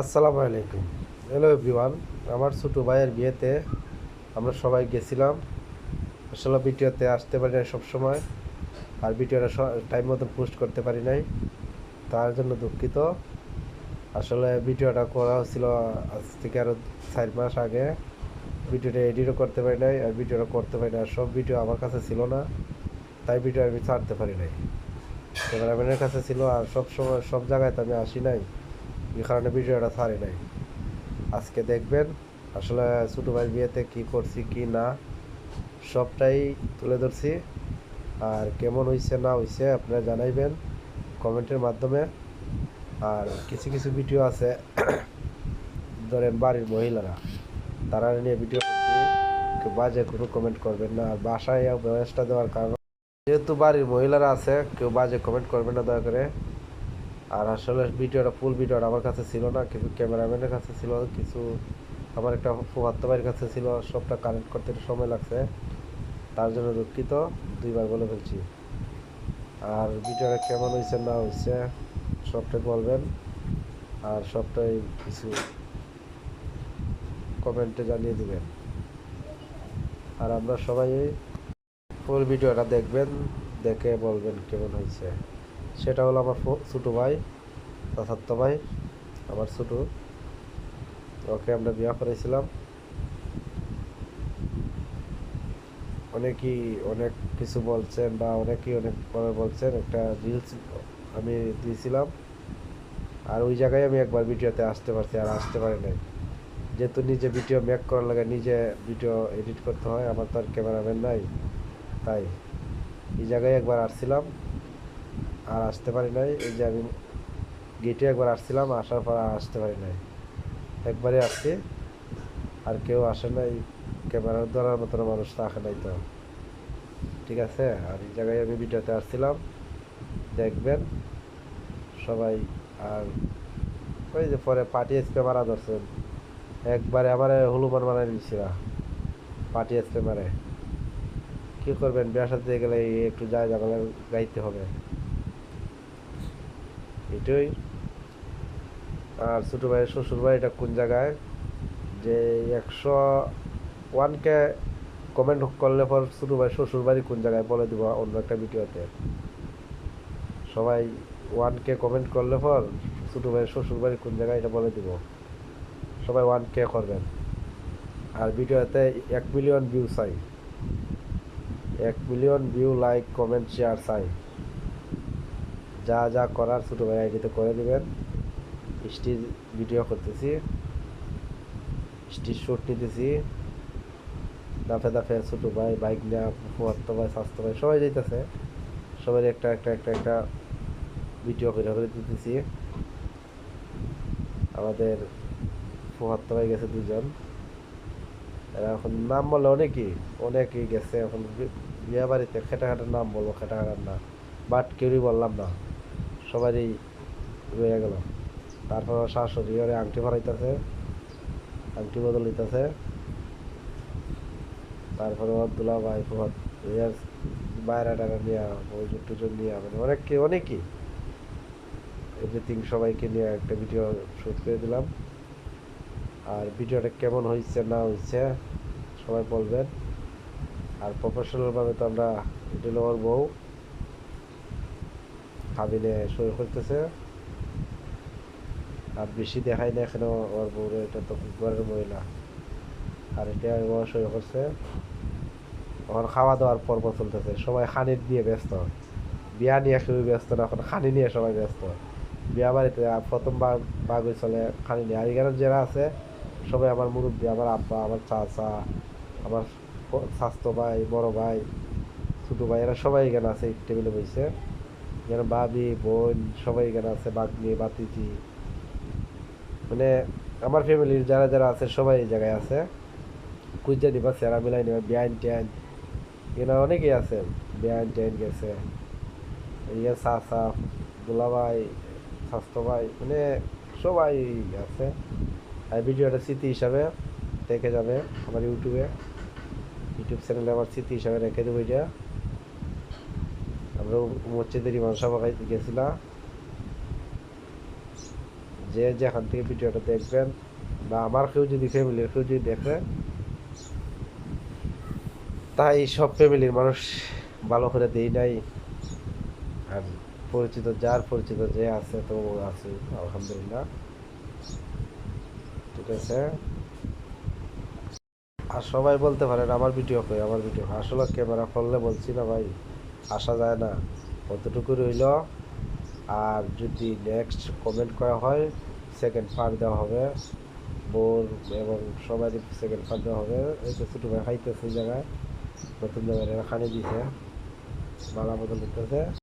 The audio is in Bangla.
আসসালামু আলাইকুম। হ্যালো এভরিওয়ান আমার ছোটো ভাইয়ের বিয়েতে আমরা সবাই গেছিলাম। আসলে ভিডিওতে আসতে পারি নাই সবসময়, আর ভিডিওটা টাইম মতো পোস্ট করতে পারি নাই। তার জন্য দুঃখিত। আসলে ভিডিওটা করা হচ্ছিল আজ থেকে আরও চার মাস আগে। ভিডিওটা এডিটও করতে পারি নাই, আর ভিডিওটা করতে পারি না সব ভিডিও আমার কাছে ছিল না, তাই ভিডিও আমি ছাড়তে পারি নাই। ক্যামেরাম্যানের কাছে ছিল, আর সব সময় সব জায়গায় তো আমি আসি নাই। কারণে ভিডিওটা ছাড়ি নাই। আজকে দেখবেন আসলে ছোটো ভাইয়ের বিয়েতে কি করছি, কি না, সবটাই তুলে ধরছি। আর কেমন হয়েছে না হয়েছে আপনারা জানাইবেন কমেন্টের মাধ্যমে। আর কিছু কিছু ভিডিও আছে, ধরেন বাড়ির মহিলারা, তারা নিয়ে ভিডিও বাজে কোনো কমেন্ট করবেন না। আর বাসায় বয়সটা দেওয়ার কারণ, যেহেতু বাড়ির মহিলারা আছে, কেউ বাজে কমেন্ট করবেন না দয়া করে। আর আসলে ভিডিওটা ফুল ভিডিওটা আমার কাছে ছিল না কিছু ক্যামেরাম্যানের কাছে ছিল, কিছু আমার একটা ফুয়াত্ত ভাইয়ের কাছে ছিল, সবটা কানেক্ট করতে সময় লাগছে। তার জন্য দুঃখিত, দুইবার বলে ফেলছি। আর ভিডিওটা কেমন হয়েছে, না হয়েছে, সবটাই বলবেন। আর সবটাই কিছু কমেন্টে জানিয়ে দিবেন। আর আমরা সবাই ফুল ভিডিওটা দেখবেন, দেখে বলবেন কেমন হয়েছে। সেটা হলো আমার ছোটো ভাই চাচাত্ত ভাই, আমার ছোটো। ওকে আমরা বিয়া করেছিলাম। অনেকেই অনেক কিছু বলছেন বা অনেকেই অনেকভাবে বলছেন, একটা রিলস আমি দিয়েছিলাম। আর ওই জায়গায় আমি একবার ভিডিওতে আসতে পারছি, আর আসতে পারি নাই। যেহেতু নিজে ভিডিও মেক করার লাগে, নিজে ভিডিও এডিট করতে হয়, আমার তো আর ক্যামেরাম্যান নাই, তাই। এই জায়গায় একবার আসছিলাম। আর আসতে পারি নাই। এই যে আমি গেটে একবার আসছিলাম, আসার পর আর আসতে পারি নাই। একবারে আসছি। আর কেউ আসে নাই। ক্যামেরার ধরার মতন মানুষ থাকে নাই তো। ঠিক আছে? আর এই জায়গায় আমি ভিডিওতে আসছিলাম। দেখবেন। সবাই আর ওই যে পরে পার্টি স্প্রে মারা ধরছেন একবারে আমার হলুমান মারা নিচ্ছিল পার্টি স্প্রে মারে। কী করবেন? বিয়ার সাথে গেলে একটু যায় জামালা গাইতে হবে। এটাই। আর ছোটো ভাইয়ের শ্বশুর ভাই, এটা কোন জায়গায়? যে একশো ওয়ানকে কমেন্ট করলে পর ছোটো ভাই, শ্বশুর বাড়ি কোন জায়গায়? বলে দিব অন্য একটা ভিডিওতে। সবাই ওয়ানকে কমেন্ট করলে পর ছোটো ভাইয়ের শ্বশুর বাড়ি কোন জায়গায়, এটা বলে দিব। সবাই ওয়ান কে করবেন। আর ভিডিওতে এক মিলিয়ন ভিউ চাই। এক million view like comment share চাই। যা যা করার ছোটো ভাই আইডিতে করে দিবেন। স্টিজ ভিডিও করতেছি। স্টিজ শ্যুট নিতেছি দাফে দাফে ছোটো ভাই বাইক নেওয়া ভাই, স্বাস্থ্য ভাই, সবাই যাইতেছে। সবাই একটা একটা একটা একটা ভিডিও করে করে দিতেছি। আমাদের ফুয়াত্ত ভাই গেছে দুজন এরা এখন নাম বলে অনেকেই অনেকেই গেছে। এখন বিয়ে বিয়া বাড়িতে খেটাখাটার নাম বলব, খেটাখাটার না। বাট কেউই বললাম না। সবারই রয়ে গেল। তারপর শাশুড়ি, ওরে আংটি ভরাইতেছে, আংটি বদল দিতেছে। তারপরে ওর দুলা ভাই ইয়ার বাইরে টাকা নিয়ে ওজন টুজন নিয়ে মানে অনেককে অনেকই। এভরিথিং সবাইকে নিয়ে একটা ভিডিও শুট করে দিলাম। আর ভিডিওটা কেমন হয়েছে না হয়েছে সবাই বলবেন। আর প্রফেশনালভাবে তো আমরা এটা বউ। কাবিনে সই করতেছে আর বেশি দেখাই না এখানে, ওর বউরে এটা তো ঘরের মহিলা। আর এটা ও সই করছে এখন খাওয়া দাওয়ার পর্ব চলতেছে। সবাই খানির দিয়ে ব্যস্ত। বিয়া নিয়ে কেউ ব্যস্ত না, এখন খানি নিয়ে সবাই ব্যস্ত। বিয়া বাড়িতে প্রথম বাঘ চলে, খানি নিয়ে। আর এখানে যারা আছে, সবাই আমার মুরব্বী, আমার আব্বা, আমার চাচা, আমার স্বাস্থ্য ভাই, বড় ভাই, ছোটো ভাই, এরা সবাই এখানে আছে টেবিলে বসে। এখানে ভাবি বোন, সবাই এখানে আছে বাগনি বাতিজি মানে আমার ফ্যামিলির যারা যারা আছে, সবাই এই জায়গায় আছে। কুইজা নিবা সেরা মিলাই নিবা বিয়াইন টিয়াইন এখানে অনেকেই আছে বিয়াইন ট্যান গেছে। ইয়ে চাচা, দুলাভাই স্বাস্থ্য ভাই মানে সবাই আছে। আর ভিডিওটা স্মৃতি হিসাবে দেখে যাবে আমার ইউটিউবে। ইউটিউব চ্যানেলে আমার স্মৃতি হিসাবে রেখে দেবো এটা। আমরা মসজিদের ইমাম সাহেব গেছিলাম যে যেখান থেকে ভিডিওটা দেখবেন বা আমার কেউ যদি ফ্যামিলির কেউ যদি দেখে, তাই সব ফ্যামিলির মানুষ ভালো করে দেই নাই। আর পরিচিত যার পরিচিত যে আছে, তো আছে, আলহামদুলিল্লাহ। ঠিক আছে? আর সবাই বলতে পারেন, আমার ভিডিও কই? আমার ভিডিও। আসলে ক্যামেরা করলে বলছি না ভাই। আসা যায় না। কতটুকু রইল? আর যদি নেক্সট কমেন্ট করা হয় সেকেন্ড পার্ট দেওয়া হবে। বোর এবং সবারই সেকেন্ড পার্ট দেওয়া হবে। এই তো ছোটো ভাই খাইতেছে জায়গায় নতুন জায়গায় খানি দিছে। বালা বদল হইতেছে